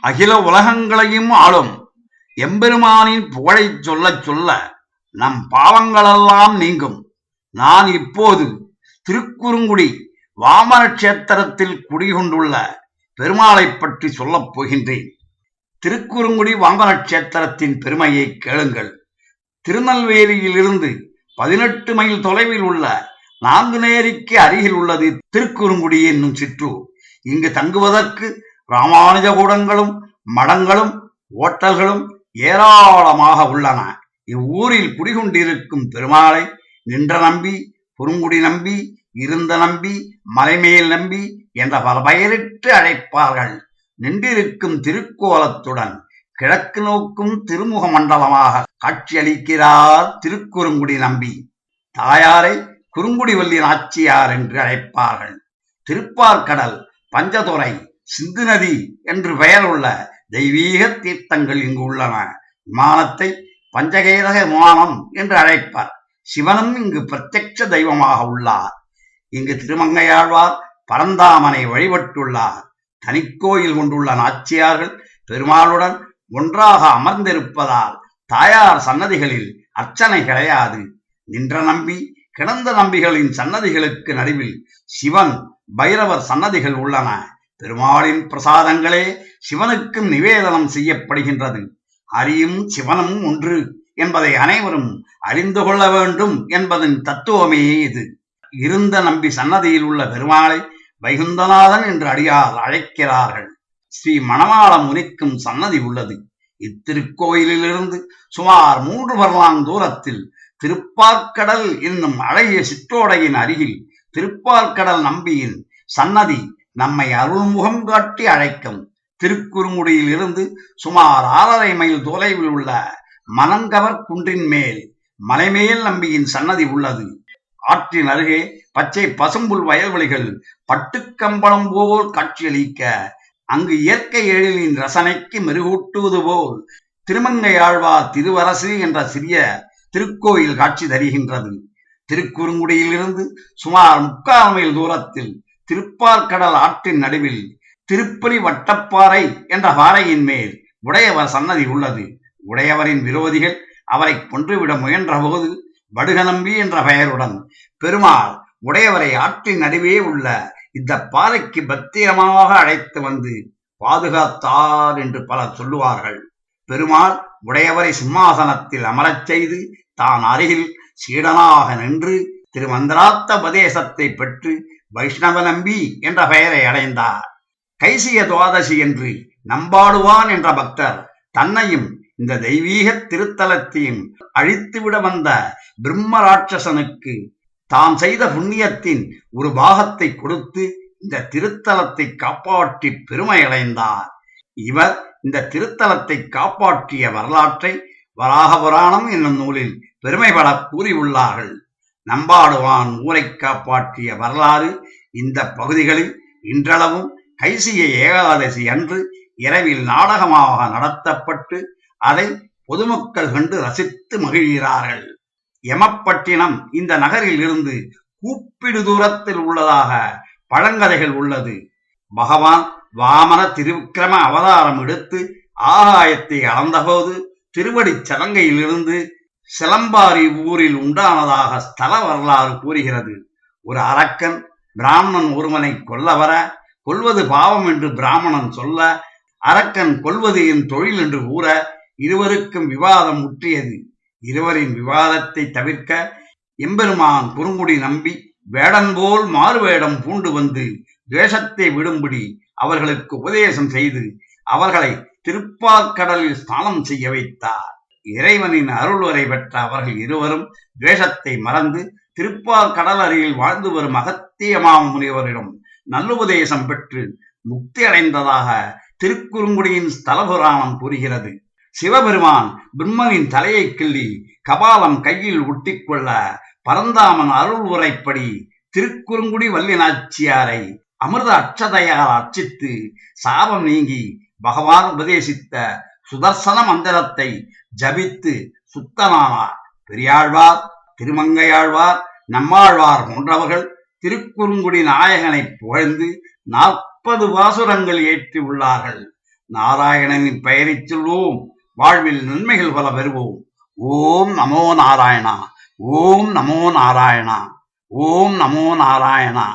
அகில உலகங்களையும் ஆளும் எம்பெருமானின் புகழைச் சொல்லச் சொல்ல நம் பாவங்களெல்லாம் நீங்கும். நான் இப்போது திருக்குறுங்குடி வாமன கஷேத்திரத்தில் குடிகொண்டுள்ள பெருமாளை பற்றி சொல்லப் போகின்றேன். திருக்குறுங்குடி வாமன கஷேத்திரத்தின் பெருமையை கேளுங்கள். திருநெல்வேலியிலிருந்து பதினெட்டு மைல் தொலைவில் உள்ள நாங்குநேரிக்கு அருகில் உள்ளது திருக்குறுங்குடி என்னும் சிற்றூர். இங்கு தங்குவதற்கு ராமானுஜ கூடங்களும் மடங்களும் ஓட்டல்களும் ஏராளமாக உள்ளன. இவ்வூரில் குடிகொண்டிருக்கும் பெருமாளை நின்ற நம்பி குறுங்குடி நம்பி இருந்த நம்பி மலைமேல் நம்பி என்ற பல பெயரிட்டு அழைப்பார்கள். நின்றிருக்கும் திருக்கோலத்துடன் கிழக்கு நோக்கும் திருமுக மண்டலமாக காட்சியளிக்கிறார் திருக்குறுங்குடி நம்பி. தாயாரை குறுங்குடிவல்லி நாச்சியார் என்று அழைப்பார்கள். திருப்பார்கடல் பஞ்சதுரை சிந்து நதி என்று பெயர் உள்ள தெய்வீக தீர்த்தங்கள் இங்கு உள்ளன. விமானத்தை பஞ்சகேதக விமானம் என்று அழைப்பார். சிவனும் இங்கு பிரத்யட்ச தெய்வமாக உள்ளார். இங்கு திருமங்கையாழ்வார் பரந்தாமனை வழிபட்டுள்ளார். தனிக்கோயில் கொண்டுள்ள நாச்சியார்கள் பெருமாளுடன் ஒன்றாக அமர்ந்திருப்பதால் தாயார் சன்னதிகளில் அர்ச்சனை கிடையாது. நின்ற நம்பி கிடந்த நம்பிகளின் சன்னதிகளுக்கு நடுவில் சிவன் பைரவர் சன்னதிகள் உள்ளன. பெருமாளின் பிரசாதங்களே சிவனுக்கும் நிவேதனம் செய்யப்படுகின்றது. ஹரியும் சிவனும் ஒன்று என்பதை அனைவரும் அறிந்து கொள்ள வேண்டும் என்பதன் தத்துவமே இது. இருந்த நம்பி சன்னதியில் உள்ள பெருமாளை வைகுந்தநாதன் என்று அடியார் அழைக்கிறார்கள். ஸ்ரீ மணவாள முனிக்கும் சன்னதி உள்ளது. இத்திருக்கோயிலிலிருந்து சுமார் மூன்று வரலாங் தூரத்தில் திருப்பார்க்கடல் என்னும் அழகிய சிற்றோடையின் அருகில் திருப்பார்க்கடல் நம்பியின் சன்னதி நம்மை அருள்முகம் காட்டி அழைக்கும். திருக்குறுங்குடியில் இருந்து சுமார் ஆறரை மைல் தொலைவில் உள்ள மனங்கவர் குன்றின் மேல் மலைமேல் நம்பியின் சன்னதி உள்ளது. ஆற்றின் அருகே பச்சை பசும்புல் வயல்வெளிகள் பட்டுக்கம்பளம் போல் காட்சியளிக்க அங்கு இயற்கை எழிலின் ரசனைக்கு மெருகூட்டுவது போல் திருமங்கையாழ்வார் திருவரசு என்ற சிறிய திருக்கோயில் காட்சி தருகின்றது. திருக்குறுங்குடியிலிருந்து சுமார் முக்கால் மைல் தூரத்தில் திருப்பார்கடல் ஆற்றின் நடுவில் திருப்பலி வட்டப்பாறை என்ற பாறையின் மேல் உடையவர் சன்னதி உள்ளது. உடையவரின் விரோதிகள் அவரை கொன்றுவிட முயன்றபோது வடுகநம்பி என்ற பெயருடன் பெருமாள் உடையவரை ஆற்றின் நடுவே உள்ள இந்த பாறைக்கு பத்திரமாக அழைத்து வந்து பாதுகாத்தார் என்று பலர் சொல்லுவார்கள். பெருமாள் உடையவரை சிம்மாசனத்தில் அமரச் செய்து தான் அருகில் சீடனாக நின்று திருமந்திராத்த உபதேசத்தை பெற்று வைஷ்ணவ நம்பி என்ற பெயரை அடைந்தார். கைசிய துவாதசி என்று நம்பாடுவான் என்ற பக்தர் தன்னையும் இந்த தெய்வீக திருத்தலத்தையும் அழித்துவிட வந்த பிரம்ம ராட்சசனுக்கு தாம் செய்த புண்ணியத்தின் ஒரு பாகத்தை கொடுத்து இந்த திருத்தலத்தை காப்பாற்றி பெருமை அடைந்தார். இவர் இந்த திருத்தலத்தை காப்பாற்றிய வரலாற்றை வராக புராணம் என்னும் நூலில் பெருமைபட கூறியுள்ளார்கள். நம்பாடுவான் ஊரை காப்பாற்றிய வரலாறு இந்த பகுதிகளில் இன்றளவும் கைசிய ஏகாதசி அன்று இரவில் நாடகமாக நடத்தப்பட்டு அதை பொதுமக்கள் கண்டு ரசித்து மகிழ்கிறார்கள். எமப்பட்டினம் இந்த நகரில் இருந்து கூப்பிடு தூரத்தில் உள்ளதாக பழங்கதைகள் உள்ளது. பகவான் வாமன திருவிக்கிரம அவதாரம் எடுத்து ஆகாயத்தை அளந்தபோது திருவடி சலங்கையிலிருந்து சிலம்பாரி ஊரில் உண்டானதாக ஸ்தல வரலாறு கூறுகிறது. ஒரு அரக்கன் பிராமணன் ஒருவனை கொல்ல வர கொல்வது பாவம் என்று பிராமணன் சொல்ல அரக்கன் கொல்வது என் தொழில் என்று கூற இருவருக்கும் விவாதம் முற்றியது. இருவரின் விவாதத்தை தவிர்க்க எம்பெருமான் குறுங்குடி நம்பி வேடன் போல் மாறுவேடம் பூண்டு வந்து துவேஷத்தை விடும்படி அவர்களுக்கு உபதேசம் செய்து அவர்களை திருப்பார்கடலில் ஸ்நானம் செய்ய வைத்தார். இறைவனின் அருள்வரை பெற்ற அவர்கள் இருவரும் துவேஷத்தை மறந்து திருப்பார் கடல் அருகில் வாழ்ந்து வரும் அகத்தியமாம் முனிவரிடம் நல்லுபதேசம் பெற்று முக்தி அடைந்ததாக திருக்குறுங்குடியின் ஸ்தல புராணம் கூறுகிறது. சிவபெருமான் பிரம்மனின் தலையை கிள்ளி கபாலம் கையில் ஒட்டிக்கொள்ள பரந்தாமன் அருள் உரைப்படி திருக்குறுங்குடி வல்லினாச்சியாரை அமிர்த அச்சதையால் அர்ச்சித்து சாபம் நீங்கி பகவான் உபதேசித்த சுதர்சன மந்திரத்தை ஜபித்து சுத்தனானார் பெரியாழ்வார் திருமங்கையாழ்வார் நம்மாழ்வார் போன்றவர்கள் திருக்குறுங்குடி நாயகனை புகழ்ந்து நாற்பது வாசுரங்கள் ஏற்றி உள்ளார்கள். நாராயணனின் பெயரைச் சொல்வோம் வாழ்வில் நன்மைகள் பல பெறுவோம். ஓம் நமோ நாராயணா ஓம் நமோ நாராயணா ஓம் நமோ நாராயணா.